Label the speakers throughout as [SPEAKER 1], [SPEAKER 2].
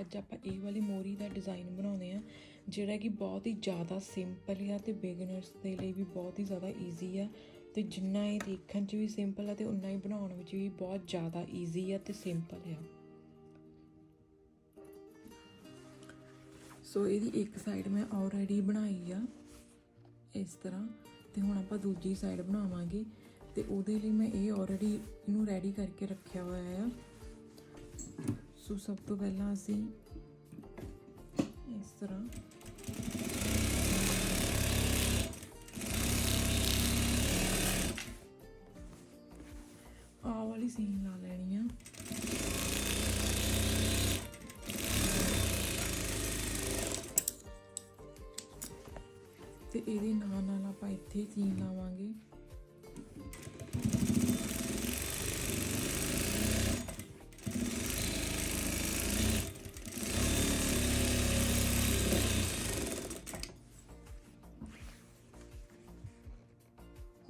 [SPEAKER 1] ਅੱਜ ਆਪਾਂ ਇਹ ਵਾਲੀ ਮੋਰੀ ਦਾ ਡਿਜ਼ਾਈਨ ਬਣਾਉਂਦੇ ਆ ਜਿਹੜਾ ਕਿ ਬਹੁਤ ਹੀ ਜ਼ਿਆਦਾ ਸਿੰਪਲ ਆ ਤੇ ਬਿਗਨਰਸ ਦੇ ਲਈ ਵੀ ਬਹੁਤ ਹੀ ਜ਼ਿਆਦਾ ਈਜ਼ੀ ਆ ਤੇ ਜਿੰਨਾ ਇਹ ਦੇਖਣ 'ਚ ਵੀ ਸਿੰਪਲ ਆ ਤੇ ਉਨਾ ਹੀ ਬਣਾਉਣ ਵਿੱਚ ਵੀ ਬਹੁਤ ਜ਼ਿਆਦਾ ਈਜ਼ੀ ਆ ਤੇ ਸਿੰਪਲ ਆ। ਸੋ ਇਹਦੀ ਇੱਕ ਸਾਈਡ ਮੈਂ ਆਲਰੇਡੀ ਬਣਾਈ ਆ ਇਸ ਤਰ੍ਹਾਂ ਤੇ ਹੁਣ ਆਪਾਂ ਦੂਜੀ ਸਾਈਡ ਬਣਾਵਾਂਗੇ ਤੇ ਉਹਦੇ ਲਈ ਮੈਂ ਇਹ ਆਲਰੇਡੀ ਇਹਨੂੰ ਰੈਡੀ ਕਰਕੇ ਰੱਖਿਆ ਹੋਇਆ ਆ। ਸੋ ਸਭ ਤੋਂ ਪਹਿਲਾਂ ਅਸੀਂ ਇਸ ਤਰ੍ਹਾਂ ਆ ਵਾਲੀ ਸੀਨ ਲਾ ਲੈਣੀ ਆ। ਤੇ ਇਹਦੇ ਨਾਲ ਨਾਲ ਆਪਾਂ ਇੱਥੇ ਸੀਨ ਲਾਵਾਂਗੇ।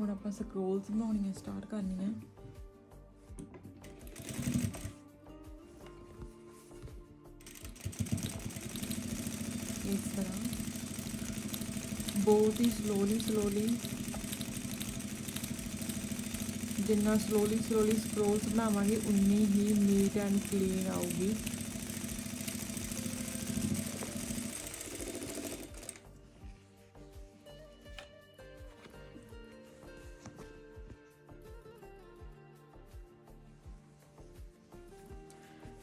[SPEAKER 1] ਹੁਣ ਆਪਾਂ ਸਕਰੋਲਸ ਬਣਾਉਣੀਆਂ ਸਟਾਰਟ ਕਰਨੀਆਂ। ਇਸ ਤਰ੍ਹਾਂ। ਬਹੁਤ ਹੀ ਸਲੋਲੀ ਸਲੋਲੀ ਜਿੰਨਾ ਸਲੋਲੀ ਸਲੋਲੀ ਸਕਰੋਲਸ ਬਣਾਵਾਂਗੇ, ਉਨੀ ਹੀ ਨੀਟ ਐਂਡ ਕਲੀਨ ਆਊਗੀ।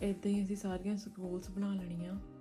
[SPEAKER 1] ਇਦਾਂ ਹੀ ਅਸੀਂ ਸਾਰੀਆਂ ਸਕਰੋਲਸ ਬਣਾ ਲੈਣੀਆਂ।